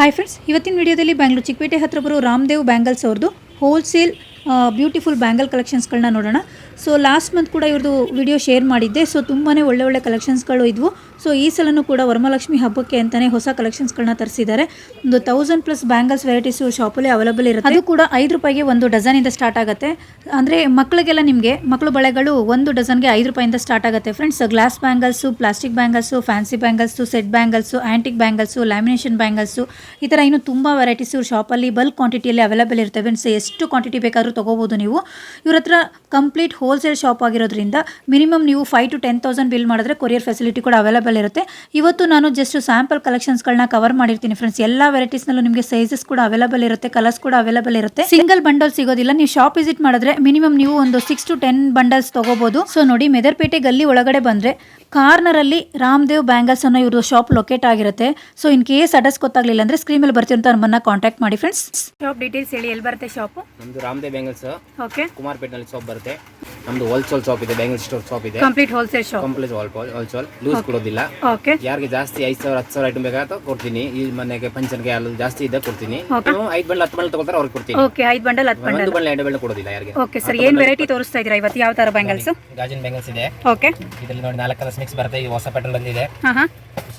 Hi friends ಇವತ್ತಿನ ವಿಡಿಯೋದಲ್ಲಿ ಬ್ಯಾಂಗ್ಳೂರು ಚಿಕ್ಕಪೇಟೆ ಹತ್ರ ಬರೋ ರಾಮದೇವ್ ಬ್ಯಾಂಗಲ್ಸ್ ಅವ್ರದ್ದು ಹೋಲ್ಸೇಲ್ ಬ್ಯೂಟಿಫುಲ್ ಬ್ಯಾಂಗಲ್ ಕಲೆಕ್ಷನ್ಸ್ಗಳನ್ನ ನೋಡೋಣ. ಸೊ ಲಾಸ್ಟ್ ಮಂತ್ ಕೂಡ ಇವ್ರದ್ದು ವಿಡಿಯೋ ಶೇರ್ ಮಾಡಿದ್ದೆ. ಸೊ ತುಂಬಾ ಒಳ್ಳೆ ಒಳ್ಳೆ ಕಲೆಕ್ಷನ್ಸ್ಗಳು ಇದ್ವು. ಸೊ ಈ ಸಲನೂ ಕೂಡ ವರಮಹಾಲಕ್ಷ್ಮಿ ಹಬ್ಬಕ್ಕೆ ಅಂತಲೇ ಹೊಸ ಕಲೆಕ್ಷನ್ಸ್ಗಳನ್ನ ತರಿಸಿದ್ದಾರೆ. ಒಂದು ತೌಸಂಡ್ ಪ್ಲಸ್ ಬ್ಯಾಂಗಲ್ಸ್ ವೆರೈಟೀಸ್ ಅಲ್ಲಿ ಅವೈಲಬಲ್ ಇರುತ್ತೆ. ಅದು ಕೂಡ ಐದು ರೂಪಾಯಿಗೆ ಒಂದು ಡಜನ್ ಇಂದ ಸ್ಟಾರ್ಟ್ ಆಗುತ್ತೆ. ಅಂದರೆ ಮಕ್ಕಳಿಗೆಲ್ಲ ನಿಮಗೆ ಮಕ್ಕಳು ಬಳೆಗಳು ಒಂದು ಡಜನ್ಗೆ ಐದು ರೂಪಾಯಿಂದ ಸ್ಟಾರ್ಟ್ ಆಗುತ್ತೆ. Friends glass bangles plastic bangles fancy bangles set bangles antique bangles lamination bangles ಈ ಥರ ಇನ್ನೂ ತುಂಬ ವೆರೈಟೀಸ್ ಶಾಪಲ್ಲಿ ಬಲ್ಕ್ ಕ್ವಾಂಟಿಟಿಯಲ್ಲಿ ಅವೈಲಬಲ್ ಇರುತ್ತೆ. ಫ್ರೆಂಡ್ಸ್ ಎಷ್ಟು ಕ್ವಾಂಟಿಟಿ ಬೇಕಾದರೂ ತೊಗೋಬೋದು ನೀವು. ಇವ್ರ ಹತ್ರ ಕಂಪ್ಲೀಟ್ ಹೋಲ್ಸೇಲ್ ಶಾಪ್ ಆಗಿರೋದ್ರಿಂದ ಮಿನಿಮಮ್ ನೀವು five to ten thousand bill ಮಾಡಿದ್ರೆ ಕೊರಿಯರ್ ಫೆಸಿಲಿಟಿ ಕೂಡ ಅವೈಲೇಬಲ್ ಇರುತ್ತೆ ಇವತ್ತು ನಾನು ಜಸ್ಟ್ ಸ್ಯಾಂಪಲ್ ಕಲೆಕ್ಷನ್ಸ್ಗಳನ್ನ ಕವರ್ ಮಾಡಿರ್ತೀನಿ ಫ್ರೆಂಡ್ಸ್ ಎಲ್ಲ ವೆರೈಟೀಸ್ನಲ್ಲೂ ನಿಮಗೆ ಸೈಜಸ್ ಕೂಡ ಅವೈಲೇಬಲ್ ಇರುತ್ತೆ ಕಲರ್ಸ್ ಕೂಡ ಅವೈಲೇಬಲ್ ಇರುತ್ತೆ. ಸಿಂಗಲ್ ಬಂಡಲ್ ಸಿಗೋದಿಲ್ಲ. ನೀವು ಶಾಪ್ ವಿಸಿಟ್ ಮಾಡಿದ್ರೆ ಮಿನಿಮಮ್ ನೀವು ಒಂದು ಸಿಕ್ಸ್ ಟು ಟೆನ್ ಬಂಡಲ್ಸ್ ತಗೋಬಹುದು ಸೊ ನೋಡಿ ಮೆದರ್ಪೇಟೆ ಗಲ್ಲಿ ಒಳಗಡೆ ಬಂದ್ರೆ ಕಾರ್ನರಲ್ಲಿ ರಾಮದೇವ್ ಬ್ಯಾಂಗಲ್ಸ್ ಅನ್ನೋ ಇವ್ರದ್ದು ಶಾಪ್ ಲೊಕೇಟ್ ಆಗಿರುತ್ತೆ. ಸೊ ಇನ್ ಕೇಸ್ ಅಡ್ರೆಸ್ ಗೊತ್ತಾಗ್ಲಿಲ್ಲ ಅಂದ್ರೆ ಸ್ಕ್ರೀನ್ ಮೇಲೆ ಬರ್ತಿರೋ ನಮ್ಮನ್ನ ಕಾಂಟ್ಯಾಕ್ಟ್ ಮಾಡಿ ಫ್ರೆಂಡ್ಸ್ ಶಾಪ್ ಡೀಟೇಲ್ಸ್ ಹೇಳಿ ಎಲ್ಲಿ ಬರುತ್ತೆ ಶಾಪ್ ನಮ್ದು ರಾಮದೇವ್ ಬ್ಯಾಂಗಲ್ಸ್. ಓಕೆ ಕುಮಾರ್ಪೇಟ್ನಲ್ಲಿ ಶಾಪ್ ಬರುತ್ತೆ. ನಮ್ದು ಹೋಲ್ಸೇಲ್ ಶಾಪ್ ಇದೆ ಬ್ಯಾಂಗಲ್ ಸ್ಟೋರ್ ಶಾಪ್ ಇದೆ. Complete wholesale shop complete wholesale loose ಕೊಡೋದಿಲ್ಲ. ಓಕೆ ಯಾರಿಗೆ ಜಾಸ್ತಿ ಐದು ಸಾವಿರ ಹತ್ತು ಸಾವಿರ ಐಟಮ್ ಬೇಕಾದ ಕೊಡ್ತೀನಿ. ಈ ಮನೆಗೆ ಫಂಕ್ಷನ್ಗೆ ಅಲ್ಲಿ ಜಾಸ್ತಿ ಇದೆ ಕೊಡ್ತೀನಿ. ಓಕೆ ನೀವು ಐದು ಬಂಡಲ್ ಹತ್ತು ಬಂಡಲ್ ತಗೊಳ್ತಾರೆ ಅವ್ರಿಗೆ ಕೊಡ್ತೀನಿ. ಓಕೆ ಐದು ಬಂಡಲ್ ಹತ್ತು ಬಂಡಲ್ ಒಂದು ಬಂಡಲ್ ಎರಡು ಬಂಡಲ್ ಕೊಡೋದಿಲ್ಲ ಯಾರಿಗೆ. ಓಕೆ ಸರ್ ಏನು ವೆರೈಟಿ ತೋರಿಸ್ತಾ ಇದ್ದೀರಾ ಇವತ್ತು? ಯಾವ ತರ ಬ್ಯಾಂಗಲ್ಸ್ ಗಾಜಿನ ಬ್ಯಾಂಗಲ್ಸ್ ಇದೆ. ಓಕೆ ಇದರಲ್ಲಿ ನೋಡಿ ನಾಲ್ಕು ಕಲರ್ಸ್ ಮಿಕ್ಸ್ ಬರುತ್ತೆ. ಇದು ಹೊಸ ಪ್ಯಾಟರ್ನ್ ಬಂದಿದೆ. ಹಾ ಹಾ.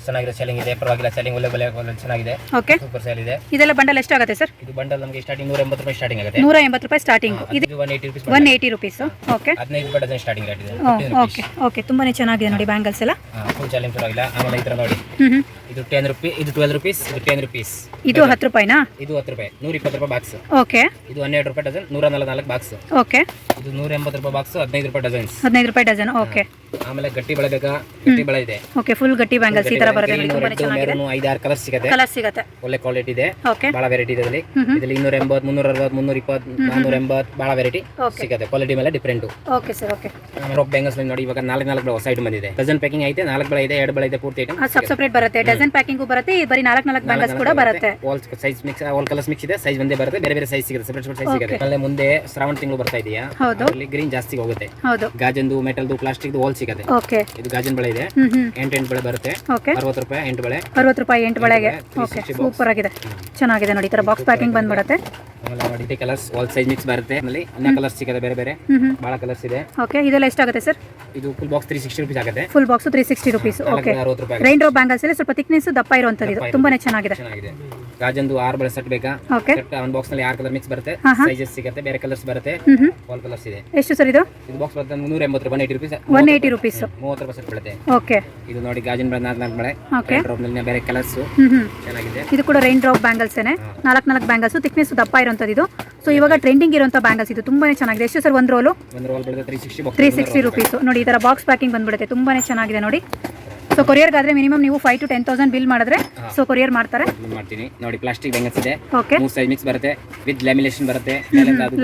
ಚೆನ್ನಾಗಿರೋ ಸೆಲ್ಲಿಂಗ್ ಇದೆ. ಪರವಾಗಿಲ್ಲ ಸೆಲ್ಲಿಂಗ್ ಒಳ್ಳೆ ಬೆಲೆ ಒಳ್ಳೆ ಚೆನ್ನಾಗಿದೆ. ಓಕೆ ಸೂಪರ್ ಸೇಲ್ ಇದೆ. ಇದೆಲ್ಲ ಬಂಡಲ್ ಎಷ್ಟಾಗುತ್ತೆ ಸರ್ ಇದು ಬಂಡಲ್ ನಮಗೆ ಸ್ಟಾರ್ಟಿಂಗ್ ನೂರ ಎಂಬತ್ತು ರೂಪಾಯಿ ಸ್ಟಾರ್ಟಿಂಗ್ ಆಗುತ್ತೆ. ನೂರ ಎಂಬತ್ತು ರೂಪಾಯಿ ಸ್ಟಾರ್ಟಿಂಗ್ ಇದು one eighty rupees one eighty rupees okay ಹದಿನೈದು ರೂಪಾಯಿ ಡಜನ್ ಸ್ಟಾರ್ಟಿಂಗ್ ರೇಟ್ ಇದೆ. ಓಕೆ ಓಕೆ ತುಂಬಾನೇ ಚೆನ್ನಾಗಿದೆ ನೋಡಿ ಬ್ಯಾಂಗಲ್ಸ್ ಎಲ್ಲ. ಫುಲ್ ಚಾಲೆಂಜ್ ಪರವಾಗಿಲ್ಲ. ಆಮೇಲೆ ಈ ಥರ ನೋಡಿ. ಇದು ಟೆನ್ ರೂಪಾಯಿ ಇದು ಟ್ವೆಲ್ ರುಪೀಸ್ ಇದು ಟೆನ್ ರುಪೀಸ್ ಇದು ಹತ್ತು ರೂಪಾಯಿನಾ? ಇದು ಹತ್ತು ರೂಪಾಯಿ. ನೂರ ಇಪ್ಪತ್ತು ರೂಪಾಯಿ ಬಾಕ್ಸ್ ಓಕೆ ಇದು ಹನ್ನೆರಡು ರೂಪಾಯಿ ಡಜನ್ ನೂರ ನಲವತ್ನಾಲ್ಕು ಬಾಕ್ಸ್ ಓಕೆ ಇದು ನೂರ ಎಂಬತ್ತು ರೂಪಾಯಿ ಬಾಕ್ಸ್ ಹದಿನೈದು ರೂಪಾಯಿ ಡಜನ್ ಹದಿನೈದು ರೂಪಾಯಿ ಡಜನ್ ಓಕೆ ಆಮೇಲೆ ಗಟ್ಟಿ ಬಳೆ ಬೇಕಾ ಗಟ್ಟಿ ಬಳೆ ಇದೆ. ಓಕೆ ಫುಲ್ ಗಟ್ಟಿ ಬ್ಯಾಂಗಲ್ಸ್ ಈ ತರ ಬರುತ್ತೆ ನೋಡಿ ತುಂಬಾ ರೆಡ್ ಚೆನ್ನಾಗಿದೆ. ಮೆರೂನು ಐದಾರು ಕಲರ್ ಸಿಗುತ್ತೆ. ಕಲರ್ ಸಿಗುತ್ತೆ. ಒಳ್ಳೆ ಕ್ವಾಲಿಟಿ ಇದೆ. ಓಕೆ ಬಹಳ ವೆರೈಟಿ ಇದೆ ಇದರಲ್ಲಿ ಇದರಲ್ಲಿ ಇನ್ನೂರ ಎಂಬತ್ತು ಮುನ್ನೂರ ಅರವತ್ತು ಮುನ್ನೂರ ಇಪ್ಪತ್ತು ನಾನ್ನೂರ ಎಂಬತ್ತು ಭಾಳ ವೆರೈಟಿ. ಸಿಗುತ್ತೆ. ಕ್ವಾಲಿಟಿ ಮೇಲೆ ಡಿಫರೆಂಟ್ ಓಕೆ ಸರ್ ಓಕೆ ರೊಕ್ ಬ್ಯಾಂಗಲ್ಸ್ ನೋಡಿ ಈಗ ನಾಲ್ಕು ನಾಲ್ಕು ಬಳೆ ಹೊಸ ಐಟಮ್ ಬಂದಿದೆ. ಡಜನ್ ಪ್ಯಾಕಿಂಗ್ ಐತೆ ನಾಲ್ಕು ಬಳೆ ಇದೆ ಎರಡು ಬಳೆ ಇದೆ ಪೂರ್ತಿ ಐಟಮ್ ಸಬ್ ಸೆಪರೇಟ್ ಬರುತ್ತೆ. ಡಜನ್ ಪ್ಯಾಕಿಂಗು ಬರುತ್ತೆ ಈ ಬರಿ ನಾಲ್ಕು ನಾಲ್ಕು ಬ್ಯಾಂಗಲ್ಸ್ ಕೂಡ ಬರುತ್ತೆ. All size mix all colours mix ಇದೆ ಸೈಜ್ ಒಂದೇ ಬರುತ್ತೆ ಬೇರೆ ಬೇರೆ ಸೈಜ್ ಸಿಗುತ್ತೆ ಸೆಪರೇಟ್ ಸೆಪರೇಟ್ ಸೈಜ್ ಸಿಗುತ್ತೆ. ಆಮೇಲೆ ಮುಂದೆ ಶ್ರಾವಣ ತಿಂಗಳು ಬರ್ತಾ ಇದೆಯಾ? ಹೌದು. ಅಲ್ಲಿ ಗ್ರೀನ್ ಜಾಸ್ತಿ ಹೋಗುತ್ತೆ. ಹೌದು. ಗಾಜಂದು ಮೆಟಲ್ದು ಪ್ಲಾಸ್ಟಿಕ್ದು ವಾಲ್ ಸಿಗುತ್ತೆ. ಓಕೆ. ಇದು ಗಾಜಿನ ಬಳೆ ಇದೆ. ಹ್ಮ್ ಹ್ಮ್. ಎಂಟು ಎಂಟು ಬಳೆ ಬರುತ್ತೆ. ಓಕೆ. ಅರವತ್ತು ರೂಪಾಯಿ ಎಂಟು ಬಳೆ. ಅರವತ್ತು ರೂಪಾಯಿ ಎಂಟು ಬಳೆಗೆ. ಓಕೆ. ಸೂಪರ್ ಆಗಿದೆ. ಚೆನ್ನಾಗಿದೆ ನೋಡಿ ಈ ಥರ ಬಾಕ್ಸ್ ಪ್ಯಾಕಿಂಗ್ ಬಂದ್ಬಿಡುತ್ತೆ. ಆಮೇಲೆ ನೋಡಿ ಕಲರ್ಸ್ ಆಲ್ ಸೈಜ್ ಮಿಕ್ಸ್ ಬರುತ್ತೆ. ಆಮೇಲೆ ಅನ್ನ ಕಲರ್ಸ್ ಸಿಗುತ್ತೆ ಬೇರೆ ಬೇರೆ. ಬಹಳ ಕಲರ್ಸ್ ಇದೆ. ಓಕೆ ಇದೆಲ್ಲ ಎಷ್ಟಾಗುತ್ತೆ ಸರ್ ಇದು full box three sixty rupees ಆಗುತ್ತೆ. Full box three sixty rupees okay ಅರವತ್ತು ರೂಪಾಯಿ ರೈನ್ ಡ್ರಾಪ್ ಬ್ಯಾಂಗಲ್ಸ್ ಅಲ್ಲಿ ಸ್ವಲ್ಪ ತಿಕ್ನೆಸ್ ದಪ್ಪ ಇರುವಂತದ್ದು ಇದು. ತುಂಬಾನೇ ಚೆನ್ನಾಗಿದೆ. ಚೆನ್ನಾಗಿದೆ. ಗಾಜನ್ದು ಆರು ಬಳೆ ಸೆಟ್ ಬೇಕಾ? ಸೆಟ್ ಒಂದು ಬಾಕ್ಸ್ನಲ್ಲಿ ಆರು ಕಲರ್ ಮಿಕ್ಸ್ ಬರುತ್ತೆ. ಹಾ, ಹಾ. ಸೈಜಸ್ ಸಿಗುತ್ತೆ ಬೇರೆ ಕಲರ್ಸ್ ಬರುತ್ತೆ. ವಾಲ್ ಕಲರ್ಸ್ ಇದೆ. ಎಷ್ಟು ಸರ್ ಇದು? ಇದು ಬಾಕ್ಸ್ ಬರುತ್ತೆ ನೂರ ಎಂಬತ್ತು ರೂಪಾಯಿ eighty rupees one eighty rupees ಮೂವತ್ತು ರೂಪಾಯಿ ಸೆಟ್ ಬೀಳುತ್ತೆ. ಓಕೆ ಇದು ನೋಡಿ ಗಾಜಿನ ಬಳೆ ನಾಲ್ಕು ನಾಲ್ಕು ಬಳೆ. ಓಕೆ ಬೇರೆ ಕಲರ್ಸ್ ಚೆನ್ನಾಗಿದೆ. ಇದು ಕೂಡ ರೈನ್ ಡ್ರಾಪ್ ಬ್ಯಾಂಗಲ್ಸ್ ನಾಲ್ಕು ನಾಲ್ಕು ಬ್ಯಾಂಗಲ್ಸ್ ತಿಕ್ನೆಸ್ ದಪ್ಪ ಇರುವಂಥದ್ದು ಇದು. ಸೊ ಇವಾಗ ಟ್ರೆಂಡಿಂಗ್ ಇರುವಂಥ ಬ್ಯಾಂಗಲ್ಸ್ ಇದು ತುಂಬಾನೇ ಚೆನ್ನಾಗಿದೆ. ಎಷ್ಟು ಸರ್ ಒಂದು ರೋಲು ತ್ರೀ ಸಿಕ್ಸ್ಟಿ ರುಪೀಸ್ ನೋಡಿ ಈ ತರ ಬಾಕ್ಸ್ ಪ್ಯಾಕಿಂಗ್ ಬಂದ್ಬಿಡುತ್ತೆ. ತುಂಬಾನೇ ಚೆನ್ನಾಗಿದೆ ನೋಡಿ. ಸೊ ಕೊರಿಯರ್ಗಾದ್ರೆ ಮಿನಿಮಮ್ ನೀವು five to ten thousand bill ಮಾಡಿದ್ರೆ ಸೊ ಕೊರಿಯರ್ ಮಾಡ್ತಾರೆ. ಮಾಡ್ತೀನಿ. ನೋಡಿ ಪ್ಲಾಸ್ಟಿಕ್ ಬ್ಯಾಂಗಲ್ಸ್ ಇದೆ. ಓಕೆ ಮೂರು ಸೈಜ್ ಮಿಕ್ಸ್ ಬರುತ್ತೆ. ವಿತ್ ಲ್ಯಾಮಿನೇಷನ್ ಬರುತ್ತೆ.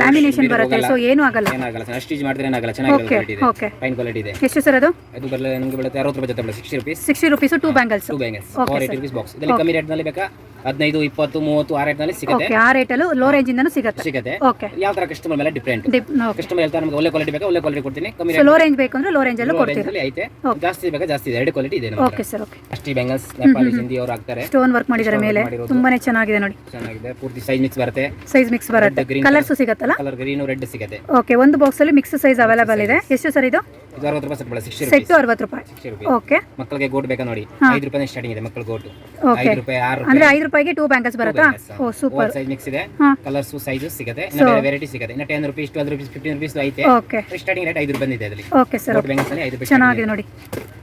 ಲ್ಯಾಮಿನೇಷನ್ ಬರುತ್ತೆ. ಸೊ ಏನು ಆಗಲ್ಲ. ಏನಾಗಲ್ಲ ಅಷ್ಟು ಸ್ಟಿಚ್ ಮಾಡಿದ್ರೆ ಏನಾಗಲ್ಲ ಚೆನ್ನಾಗಿರೋ ಓಕೆ ಕ್ವಾಲಿಟಿ ಇದೆ. ಓಕೆ ಫೈನ್ ಕ್ವಾಲಿಟಿ ಇದೆ. ಎಷ್ಟು ಸರ್ ಅದು? ಅದು ಬರಲ್ಲ ನಿಮಗೆ ಬಿಡುತ್ತೆ ಅರವತ್ತು ರೂಪಾಯಿ ಜೊತೆ ಬೀಳುತ್ತೆ sixty rupees sixty rupees two bangles two bangles four eighty rupees box ಇದರಲ್ಲಿ ಕಮ್ಮಿ ರೇಟ್ನಲ್ಲಿ ಬೇಕಾ? ಹದಿನೈದು ಇಪ್ಪತ್ತು ಮೂವತ್ತು ಆ ರೇಟ್ನಲ್ಲಿ ಸಿಗುತ್ತೆ. ಓಕೆ ಆ ರೇಟಲ್ಲೂ ಲೋ ರೇಂಜ್ ರೇಂಜಿಂದನೂ ಸಿಗುತ್ತೆ. ಸಿಗುತ್ತೆ. ಓಕೆ ಯಾವ ತರ ಕಸ್ಟಮರ್ ಮೇಲೆ ಡಿಪೆಂಡ್ ಡಿಪ್ ಓಕೆ ಕಸ್ಟಮರ್ ಹೇಳ್ತಾರೆ ನಮಗೆ ಒಳ್ಳೆ ಕ್ವಾಲಿಟಿ ಬೇಕಾ ಒಳ್ಳೆ ಕ್ವಾಲಿಟಿ ಕೊಡ್ತೀನಿ. ಕಮ್ಮಿ ಸೊ ಲೋ ರೇಂಜ್ ಬೇಕು ಅಂದ್ರೆ ಲೋ ರೇಂಜಲ್ಲೂ ಕೊಡ್ತೀರಾ? ರೇಂಜಲ್ಲಿ ಐತೆ. ಜಾಸ್ತಿ ಬೇಕಾ ಜಾಸ್ತಿ ಇದೆ. ಎರಡು ಕ್ವಾಲಿಟಿ ಇದೆ ನಮ್ಮ ಓಕೆ ಸರ್ ಓಕೆ ಅಷ್ಟಿ ಬೆಂಗಲ್ಸ್ ನೇಪಾಳಿ ಹಿಂದಿ ಅವರು ಹಾಕ್ತಾರೆ. ಸ್ಟೋನ್ ವರ್ಕ್ ಮಾಡಿದ್ದಾರೆ ಮೇಲೆ. ಮಾಡಿರೋದು. ತುಂಬಾನೇ ಚೆನ್ನಾಗಿದೆ ನೋಡಿ. ಚೆನ್ನಾಗಿದೆ. ಪೂರ್ತಿ ಸೈಜ್ ಮಿಕ್ಸ್ ಬರುತ್ತೆ. ಸೈಜ್ ಮಿಕ್ಸ್ ಬರುತ್ತೆ. ಕಲರ್ಸ್ ಕಲರ್ಸು ಸಿಗತ್ತಲ್ಲ? ಕಲರ್ ಗ್ರೀನ್ ರೆಡ್ ಸಿಗುತ್ತೆ. ಓಕೆ ಒಂದು ಬಾಕ್ಸ್ ಅಲ್ಲಿ ಮಿಕ್ಸ್ ಸೈಜ್ ಅವೈಲೇಬಲ್ ಇದೆ. ಎಷ್ಟು ಸರ್ ಇದು? ಇದು ಅರವತ್ತು ರೂಪಾಯಿ ಸೆಟ್ ಸಿಕ್ಸ್ಟಿ ರುಪೀಸ್ ಅರವತ್ತು ರೂಪಾಯಿ. ಸಿಕ್ಸ್ಟಿ ರುಪೀಸ್ ಓಕೆ ಮಕ್ಕಳಿಗೆ ಗೋಟ್ ಬೇಕಾ ನೋಡಿ? ಐದು ರೂಪಾಯಿ ಸ್ಟಾರ್ಟಿಂಗ್ ಇದೆ ಮಕ್ಕಳ ಗೋಟು ಓಕೆ ಐದು ರೂಪಾಯಿ ಆರು ಅಂದ್ರೆ ಐದು ರೂಪಾಯಿಗೆ ಟೂ ಬರುತ್ತಾ? ಓ ಸೂಪರ್ ಸೈಜ್ ಮಿಕ್ಸ್ ಇದೆ. ಕಲರ್ಸ್ ಸೈಜ್ ಸಿಗುತ್ತೆ. ಬೇರೆ ವೆರೈಟಿ ಸಿಗುತ್ತೆ. ಇನ್ನ ten rupees twelve rupees fifteen rupees ಐತೆ. ಓಕೆ ಸ್ಟಾರ್ಟಿಂಗ್ ರೇಟ್ ಐದು ರೂಪಾಯಿ ಇದೆ ಅದರಲ್ಲಿ. ಓಕೆ ಸರ್ ಗೋಟ್ ಬ್ಯಾಂಗಲ್ಸ್ ಅಲ್ಲಿ ಐದು ರೂಪಾಯಿ ಚೆನ್ನಾಗಿದೆ ನೋಡಿ.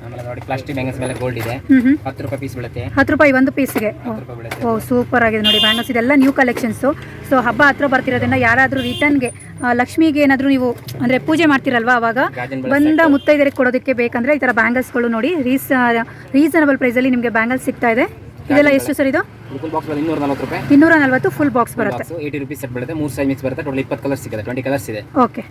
ಆಮೇಲೆ ನೋಡಿ ಪ್ಲಾಸ್ಟಿಕ್ ಬ್ಯಾಂಗಲ್ಸ್ ಮೇಲೆ ಗೋಲ್ಡ್ ಇದೆ. ಹ್ಮ್ ಹ್ಮ್. ಹತ್ತು ರೂಪಾಯಿ ಪೀಸ್ ಬೀಳುತ್ತೆ. ಹತ್ತು ರೂಪಾಯಿ ಒಂದು ಪೀಸ್ಗೆ ಓ ಸೂಪರ್ ಆಗಿದೆ ನೋಡಿ ಬ್ಯಾಂಗಲ್ಸ್ ಇದೆಲ್ಲ ನ್ಯೂ ಕಲೆಕ್ಷನ್ಸ್ ಸೊ ಹಬ್ಬ ಹತ್ರ ಬರ್ತಿರೋದ್ರಿಂದ ಯಾರಾದರೂ ರಿಟರ್ನ್ಗೆ ಲಕ್ಷ್ಮಿಗೆ ಏನಾದರೂ ನೀವು ಅಂದರೆ ಪೂಜೆ ಮಾಡ್ತಿರಲ್ವಾ ಅವಾಗ? ಬಂದ ಮುತ್ತೈದರಿಗೆ ಕೊಡೋದಕ್ಕೆ ಬೇಕಂದ್ರೆ ಈ ಥರ ಬ್ಯಾಂಗಲ್ಸ್ಗಳು ನೋಡಿ ರೀಸ ರೀಸನಬಲ್ ಪ್ರೈಸಲ್ಲಿ ನಿಮಗೆ ಬ್ಯಾಂಗಲ್ಸ್ ಸಿಗ್ತಾ ಇದೆ. ಇದೆಲ್ಲ ಎಷ್ಟು ಸರ್ ಇದು? ಇನ್ನೂರ ನಲ್ವತ್ತು ಫುಲ್ ಬಾಕ್ಸ್ ಬರುತ್ತೆ. ಏಯ್ಟಿ ರುಪೀಸ್ ಸೆಟ್ ಬೀಳುತ್ತೆ ಮೂರು ಸೈಜ್ ಮಿಕ್ಸ್ ಬರುತ್ತೆ ಟೋಟಲ್ ಇಪ್ಪತ್ತು ಕಲರ್ ಸಿಗುತ್ತೆ ಟ್ವೆಂಟಿ ಕಲರ್ಸ್ ಇದೆ. ಓಕೆ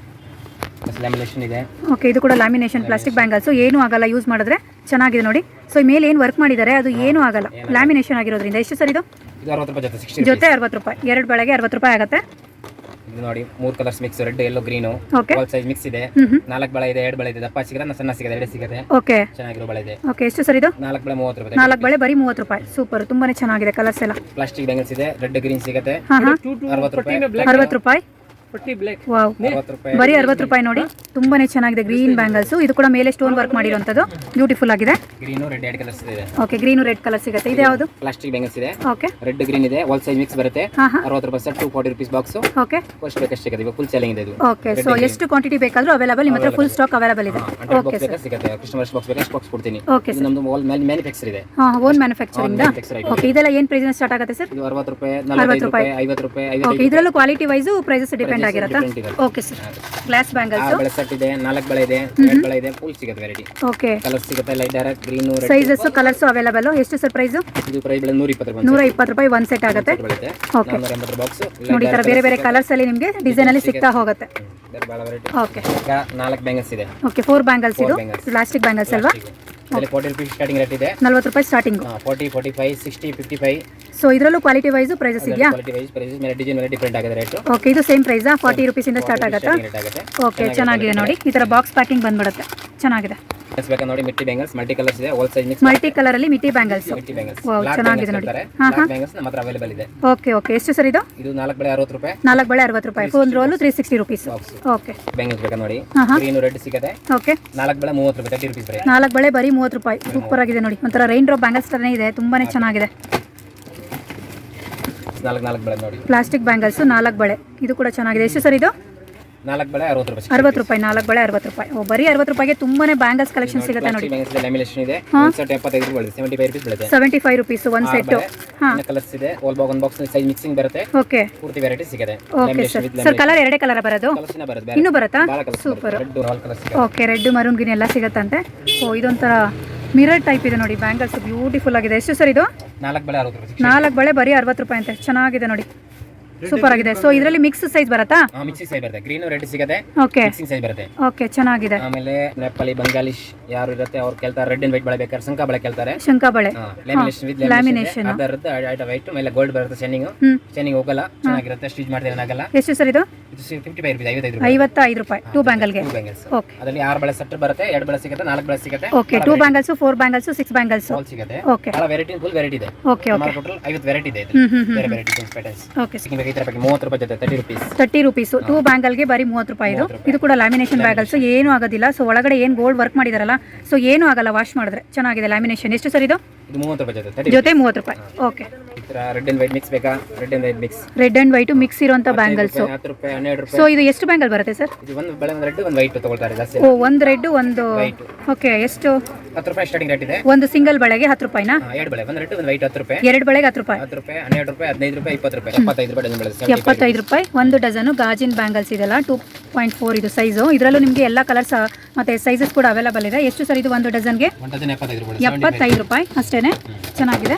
ಲ್ಯಾಮಿನೇಷನ್ ಇದೆ. ಓಕೆ ಇದು ಕೂಡ ಲ್ಯಾಮಿನೇಷನ್ ಪ್ಲಾಸ್ಟಿಕ್ ಬ್ಯಾಂಗಲ್ಸ್ ಏನೂ ಆಗಲ್ಲ ಯೂಸ್ ಮಾಡಿದ್ರೆ ಚೆನ್ನಾಗಿದೆ ನೋಡಿ. ಸೊ ಮೇಲೆ ಏನು ವರ್ಕ್ ಮಾಡಿದ್ದಾರೆ? ಅದು ಏನೂ ಆಗಲ್ಲ. ಲ್ಯಾಮಿನೇಷನ್ ಆಗಿರೋದ್ರಿಂದ. ಎಷ್ಟು ಸರ್ ಇದು? ಇದು ಅರವತ್ತು ರೂಪಾಯಿ ಜೊತೆ ಸಿಕ್ಸ್ಟಿ ಜೊತೆ ಅರವತ್ತು ರೂಪಾಯಿ. ಎರಡು ಬೆಳಗ್ಗೆ ಅರವತ್ತು ರೂಪಾಯಿ ಆಗುತ್ತೆ. ಇದು ನೋಡಿ ಮೂರು colours mix red yellow green okay size mix ಇದೆ. ನಾಲ್ಕು ಬಳೆ ಇದೆ ಎರಡು ಬಳೆ ಇದೆ. ದಪ್ಪ ಸಿಗತ್ತೆ ಸಣ್ಣ ಸಿಗುತ್ತೆ ಎರಡು ಸಿಗುತ್ತೆ ಓಕೆ ಚೆನ್ನಾಗಿರೋ ಬಳೆ ಇದೆ. ಓಕೆ ಎಷ್ಟು ಸರ್ ಇದು? ನಾಲ್ಕು ಬಳೆ ಮೂವತ್ತು ರೂಪಾಯಿ. ನಾಲ್ಕು ಬಳೆ ಬರೀ ಮೂವತ್ತು ರೂಪಾಯಿ. ಸೂಪರ್ ತುಂಬಾನೇ ಚೆನ್ನಾಗಿದೆ ಕಲರ್ಸ್ ಎಲ್ಲ. ಪ್ಲಾಸ್ಟಿಕ್ ಬ್ಯಾಂಗಲ್ಸ್ ಇದೆ ರೆಡ್ ಗ್ರೀನ್ ಸಿಗುತ್ತೆ. ಅರವತ್ತು ರೂಪಾಯಿ. ಅರವತ್ತು ರೂಪಾಯಿ. ಬರೀ ಅರವತ್ತು ರೂಪಾಯಿ ನೋಡಿ. ತುಂಬಾನೇ ಚೆನ್ನಾಗಿದೆ ಗ್ರೀನ್ ಬ್ಯಾಂಗಲ್ಸ್ ಇದು ಕೂಡ ಮೇಲೆ ಸ್ಟೋನ್ ವರ್ಕ್ ಮಾಡಿರುವಂತದ್ದು ಬ್ಯೂಟಿಫುಲ್ ಆಗಿದೆ. ಗ್ರೀನು ರೆಡ್ ಕಲರ್ಸ್ ಇದೆ. ಓಕೆ ಗ್ರೀನು ರೆಡ್ ಕಲರ್ ಸಿಗುತ್ತೆ. ಇದು ಯಾವುದು? ಪ್ಲಾಸ್ಟಿಕ್ ಬ್ಯಾಂಗಲ್ಸ್ ಇದೆ. ಓಕೆ ರೆಡ್ ಗ್ರೀನ್ ಇದೆ. ಆಲ್ ಸೈಜ್ ಮಿಕ್ಸ್ ಬರುತ್ತೆ. ಹಾಂ ಹಾಂ. ಅರವತ್ತು ರೂಪಾಯಿ sir two forty rupees box okay first ಬೇಕಷ್ಟು ಸಿಗುತ್ತೆ. ಇವಾಗ ಫುಲ್ ಸೆಲ್ಲಿಂಗ್ ಇದೆ ಇದು. ಓಕೆ ಸೊ ಎಷ್ಟು ಕ್ವಾಂಟಿಟಿ ಬೇಕಾದರೂ ಅವೈಲೇಬಲ್ ನಿಮ್ಮ ಹತ್ರ ಫುಲ್ ಸ್ಟಾಕ್ ಅವೈಲೇಬಲ್ ಇದೆ. ಓಕೆ ಸಿಗುತ್ತೆ. ಕಸ್ಟಮರ್ಸ್ ಬಾಕ್ಸ್ ಬೇಕಾ ಬಾಕ್ಸ್ ಕೊಡ್ತೀನಿ? ಓಕೆ ಇದು ನಮ್ದು ಆಲ್ ಮ್ಯಾನುಫ್ಯಾಕ್ಚರ್ ಇದೆ. ಹಾಂ ಓನ್ ಮ್ಯಾನುಫ್ಯಾಕ್ಚರಿಂಗ್ ಓಕೆ ಇದೆಲ್ಲ ಏನ್ ಪ್ರೈಸ್ ಸ್ಟಾರ್ಟ್ ಆಗುತ್ತೆ ಸರ್ ಇದು ರೂಪಾಯಿ ರೂಪಾಯಿ. ಐವತ್ತು ರೂಪಾಯಿ ಓಕೆ ಇದರಲ್ಲೂ ಕ್ವಾಲಿಟಿ ವೈಸ್ ಪ್ರೈಸಸ್ ಡಿಪೆಂಡ್ ಆಗಿರುತ್ತಾ? different ಇದೆ. ಓಕೆ ಸರ್ ಗ್ಲಾಸ್ ಬ್ಯಾಂಗಲ್ಸ್ ಬಳೆ ಸೆಟ್ ಇದೆ ನಾಲ್ಕು ಬಳೆ ಇದೆ ಎರಡು ಬಳೆ ಇದೆ ಫುಲ್ ಸಿಗುತ್ತೆ ವೆರೈಟಿ ಓಕೆ ಕಲರ್ ಸಿಗುತ್ತೆ light dark green sizes colours available ಎಷ್ಟು ಸರ್ ಪ್ರೈಸ್ ಇದು ಪ್ರೈಸ್ ಬೆಳೆ ನೂರ ಇಪ್ಪತ್ತು ರೂಪಾಯಿ ನೂರ ಇಪ್ಪತ್ತು ರೂಪಾಯಿ ಒಂದು ಸೆಟ್ ಆಗುತ್ತೆ. ಓಕೆ ಬಾಕ್ಸ್ ನೋಡಿ ಥರ ಬೇರೆ ಬೇರೆ ಕಲರ್ಸ್ ಅಲ್ಲಿ ನಿಮಗೆ ಡಿಸೈನ್ ಅಲ್ಲಿ ಸಿಗ್ತಾ ಹೋಗುತ್ತೆ. ಓಕೆ ನಾಲ್ಕು ಬ್ಯಾಂಗಲ್ಸ್ ಇದೆ. ಓಕೆ ಫೋರ್ ಬ್ಯಾಂಗಲ್ಸ್ ಇದು. ಪ್ಲಾಸ್ಟಿಕ್ ಬ್ಯಾಂಗಲ್ಸ್ ಅಲ್ವಾ? ಫಾರ್ಟಿ ರುಪೀಸ್ ಸ್ಟಾರ್ಟಿಂಗ್ ರೇಟ್ ಇದೆ. ನಲ್ವತ್ತು ರೂಪಾಯಿ starting forty forty five sixty fifty five so ಇದರಲ್ಲೂ ಕ್ವಾಲಿಟಿ ವೈಸ್ ಪ್ರೈಸಸ್ ಇದೆಯಾ? ಕ್ವಾಲಿಟಿ ವೈಸ್ ಪ್ರೈಸ್ ಮೇಲೆ ಡಿಸೈನ್ ಮೇಲೆ ಡಿಫ್ರೆಂಟ್ ಆಗಿದೆ ರೇಟ್ ಓಕೆ ಇದು ಸೇಮ್ ಪ್ರೈಸಾ ಫಾರ್ಟಿ ರುಪೀಸಿಂದ ಸ್ಟಾರ್ಟ್ ಆಗುತ್ತಾ? ಓಕೆ ಚೆನ್ನಾಗಿದೆ ನೋಡಿ. ಈ ತರ ಬಾಕ್ಸ್ ಪ್ಯಾಕಿಂಗ್ ಬಂದ್ಬಿಡುತ್ತೆ. ಚೆನ್ನಾಗಿದೆ. ಬೇಕಾ ನೋಡಿ ಮಿಟ್ಟಿ ಬ್ಯಾಂಗಲ್ಸ್ ಮಲ್ಟಿ ಕಲರ್ಸ್ ಇದೆ. Whole size mix multi colour ಅಲ್ಲಿ ಮಿಟಿ ಬ್ಯಾಂಗಲ್ಸ್ ಮಿಟ್ಟಿ ಬ್ಯಾಂಗಲ್ಸ್ ವಾವ್ ಚೆನ್ನಾಗಿದೆ ನೋಡಿ. ಹಾ, ಹಾ. ಬ್ಯಾಂಗಲ್ಸ್ ನಮ್ಮ ಹತ್ರ ಅವೈಲೇಬಲ್ ಇದೆ. ಓಕೆ ಓಕೆ ಎಷ್ಟು ಸರ್ ಇದು? ಇದು 4 ಬಳೆ 60 ರೂಪಾಯಿ. 4 ಬಳೆ ಅರವತ್ತು ರೂಪಾಯಿ. Phone roll three sixty rupees okay bangles ಬೇಕಾ ನೋಡಿ? ಹಾಂ ರೆಡ್ ಸಿಗುತ್ತೆ. ಓಕೆ 4 ಬಳೆ 30 ರೂಪಾಯಿ 30 ರೂಪೀಸ್ ಬರೀ. ನಾಲ್ಕು ಬಳೆ ಬರಿ ಮೂವತ್ತು ರೂಪಾಯಿ. ಸೂಪರ್ ಆಗಿದೆ ನೋಡಿ. ಒಂಥರ ರೈನ್ ಡ್ರಾಪ್ ಬ್ಯಾಂಗಲ್ಸ್ ತರನೇ ಇದೆ. ತುಂಬಾನೇ ಚೆನ್ನಾಗಿದೆ. ನಾಲ್ಕು ನಾಲ್ಕು ಬಳೆ ನೋಡಿ. ಪ್ಲಾಸ್ಟಿಕ್ ಬ್ಯಾಂಗಲ್ಸ್ ನಾಲ್ಕು ಬಳೆ. ಇದು ಕೂಡ ಚೆನ್ನಾಗಿದೆ. ಎಷ್ಟು ಸರ್ ಇದು? ನಾಲ್ಕು ಬಳೆ ಅರವತ್ತು ರೂಪಾಯಿ ಅರವತ್ತು ರೂಪಾಯಿ ನಾಲ್ಕು ಬಳೆ ಅರವತ್ತು ರೂಪಾಯಿ. ಓ ಬರೀ ಅರವತ್ತು ರೂಪಾಯಿಗೆ ತುಂಬಾನೇ ಬ್ಯಾಂಗಲ್ಸ್ ಕಲೆಕ್ಷನ್ ಸಿಗುತ್ತೆ ನೋಡಿ. ಲ್ಯಾಮಿನೇಷನ್ ಇದೆ ಸೆಟ್ ಎಪ್ಪತ್ತೈದು ರೂಪಾಯಿ ಸೆವೆಂಟಿ ಫೈವ್ ರುಪೀಸ್ ಬೀಳುತ್ತೆ. ಸೆವೆಂಟಿ ಫೈವ್ ರುಪೀಸ್ ಒಂದು ಸೆಟ್ಟು ಕಲರ್ಸ್ ಇದೆ. ಆಲ್ ಬಾಗ್ ಒಂದು ಬಾಕ್ಸ್ ಸೈಜ್ ಮಿಕ್ಸಿಂಗ್ ಬರುತ್ತೆ. ಓಕೆ. ಪೂರ್ತಿ ವೆರೈಟಿ ಸಿಗುತ್ತೆ. ಓಕೆ ಸರ್ ಸರ್ ಕಲರ್ ಎರಡೇ ಕಲರ್ ಬರೋದು? ಇನ್ನು ಬರುತ್ತಾ super okay red maroon green ಎಲ್ಲ ಸಿಗುತ್ತಂತೆ. ಓ ಇದೊಂಥರ ಮಿರರ್ ಟೈಪ್ ಇದೆ ನೋಡಿ ಬ್ಯಾಂಗಲ್ಸ್ ಬ್ಯೂಟಿಫುಲ್ ಆಗಿದೆ. ಎಷ್ಟು ಸರ್ ಇದು? ನಾಲ್ಕು ಬಳೆ ಅರವತ್ತು ರೂಪಾಯಿ ನಾಲ್ಕು ಬಳೆ ಬರೀ ಅರವತ್ತು ರೂಪಾಯಿ ಅಂತೆ. ಚೆನ್ನಾಗಿದೆ ನೋಡಿ. ಸೂಪರ್ ಆಗಿದೆ. ಸೊ ಇದರಲ್ಲಿ ಮಿಕ್ಸ್ ಸೈಜ್ ಬರುತ್ತಾ? ಮಿಕ್ಸಿಂಗ್ ಸೈಜ್ ಬರುತ್ತೆ. ಗ್ರೀನ್ ರೆಡ್ ಸಿಗುತ್ತೆ. ಓಕೆ ಮಿಕ್ಸಿಂಗ್ ಸೈಜ್ ಬರುತ್ತೆ. ಓಕೆ ಚೆನ್ನಾಗಿದೆ. ಆಮೇಲೆ ನೆಪ್ಪಲಿ ಬಂಗಾಲಿಶ್ ಯಾರು ಇರುತ್ತೆ ಅವ್ರು ಕೇಳ್ತಾರೆ. ರೆಡ್ ಅಂಡ್ ವೈಟ್ ಬಳೆ ಬೇಕಾದ್ರೆ ಶಂಕ ಬಳೆ ಕೇಳ್ತಾರೆ. ಶಂಕ ಬಳೆ. Lamination with. ಲ್ಯಾಮಿನೇಷನ್ ಅದರದ್ದು ಐಟ ವೈಟ್ ಮೇಲೆ ಗೋಲ್ಡ್ ಬರುತ್ತೆ ಶೆನ್ನಿಂಗ್ ಚೆನ್ನಿಂಗ್ ಹೋಗಲ್ಲ ಚೆನ್ನಾಗಿರುತ್ತೆ. ಸ್ಟಿಚ್ ಮಾಡಿದ್ರೆ ಏನಾಗಲ್ಲ ಎಷ್ಟು ಸರ್ ಇದು? ಫಿಫ್ಟಿ ಫೈವ್ ರುಪೀಸ್ ಐವತ್ತೈದು ರೂಪಾಯಿ. ಐವತ್ತೈದು ರೂಪಾಯಿ. ಟೂ ಬ್ಯಾಂಗಲ್ಗೆ ಬ್ಯಾಂಗಲ್ಸ್ ಓಕೆ ಅದರಲ್ಲಿ ಆರು ಬಳೆ ಸೆಟ್ ಬರುತ್ತೆ ಎರಡು ಬಳೆ ಸಿಗುತ್ತೆ ನಾಲ್ಕು ಬಳೆ ಸಿಗುತ್ತೆ. Okay two bangles four bangles six bangles all ಸಿಗುತ್ತೆ. ಓಕೆ ವೆರೈಟಿ ಫುಲ್ ವೆರೈಟಿ ಇದೆ. ಓಕೆ ಓಕೆ ಟೋಟಲ್ ಐವತ್ತು ವೆರೈಟಿ ಇದೆ ಬೇರೆ ವೆರೈಟಿ ಪ್ಯಾಟರ್ನ್ಸ್ ಓಕೆ ಸಿಕ್ಕಿಂಗ್ ಥರ ಬಗ್ಗೆ ಮೂವತ್ತು ರೂಪಾಯಿ ಜೊತೆ thirty rupees thirty rupees two ಬ್ಯಾಂಗಲ್ಗೆ ಬರೀ ಮೂವತ್ತು ರೂಪಾಯಿದು ಇದು. ಇದು ಕೂಡ ಲ್ಯಾಮಿನೇಷನ್ ಬ್ಯಾಗಲ್ಸ್ ಏನೂ ಆಗೋದಿಲ್ಲ. ಸೊ ಒಳಗಡೆ ಏನು ಗೋಲ್ಡ್ ವರ್ಕ್ ಮಾಡಿದಾರಲ್ಲ ಸೊ ಏನೂ ಆಗಲ್ಲ ವಾಶ್ ಮಾಡಿದ್ರೆ. ಚೆನ್ನಾಗಿದೆ ಲ್ಯಾಮಿನೇಷನ್ ಎಷ್ಟು ಸರ್ ಇದು? ಇದು ಮೂವತ್ತು ರೂಪಾಯಿ ಜೊತೆ ತರ್ಟಿ ಜೊತೆ ಮೂವತ್ತು ರೂಪಾಯಿ. ಓಕೆ. ಈ ಥರ ರೆಡ್ ಅಂಡ್ ವೈಟ್ ಮಿಕ್ಸ್ ಬೇಕಾ? Red and white mix red and white mix ಇರುವಂತ ಬ್ಯಾಂಗಲ್ಸ್ ಹತ್ತು ರೂಪಾಯಿ ಹನ್ನೆರಡು ರೂಪಾಯಿ. ಸೊ ಇದು ಎಷ್ಟು ಬ್ಯಾಂಗಲ್ ಬರುತ್ತೆ ಸರ್ ಇದು ಒಂದು ಬೆಳೆ ಒಂದು ರೆಡ್ ಒಂದು ವೈಟ್ ತಗೊಳ್ತಾರೆ ಜಾಸ್ತಿ. ಓ ಒಂದು ರೆಡ್ ಒಂದು ಓಕೆ ಎಷ್ಟು? ಹತ್ತು ರೂಪಾಯಿ ಸ್ಟಾರ್ಟಿಂಗ್ ರೇಟ್ ಇದೆ. ಒಂದು ಸಿಂಗಲ್ ಬಳೆಗೆ ಹತ್ತು ರೂಪಾಯಿನಾ? ಹಾ, ಎರಡು ಬೆಳೆ ಒಂದು ರೆಡ್ ಒಂದು ವೈಟ್ ಹತ್ತು ರೂಪಾಯಿ. ಎರಡು ಬಳೆಗೆ ಹತ್ತು ರೂಪಾಯಿ. ಹತ್ತು ರೂಪಾಯಿ ಹನ್ನೆರಡು ರೂಪಾಯಿ ಹದಿನೈದು ರೂಪಾಯಿ ಇಪ್ಪತ್ತು ರೂಪಾಯಿ ಎಪ್ಪತ್ತೈದು ರೂಪಾಯಿ ಡಜನ್ ಬೆಳೆ ಎಪ್ಪತ್ತೈದು ರೂಪಾಯಿ. ಒಂದು ಡಜನು ಗಾಜಿನ ಬ್ಯಾಂಗಲ್ಸ್ ಇದೆಲ್ಲ ಟೂ ಪಾಯಿಂಟ್ ಫೋರ್ ಇದು ಸೈಜು ಇದರಲ್ಲೂ ನಿಮಗೆ ಎಲ್ಲ ಕಲರ್ಸ್ ಮತ್ತೆ ಸೈಜಸ್ ಕೂಡ ಅವೈಲಬಲ್ ಇದೆ. ಎಷ್ಟು ಸರ್ ಇದು ಒಂದು ಡಜನ್ಗೆ ಒಂದು ಡಜನ್ ಎಪ್ಪತ್ತೈದು ರೂಪಾಯಿ ಎಪ್ಪತ್ತೈದು ರೂಪಾಯಿ ಚೆನ್ನಾಗಿದೆ.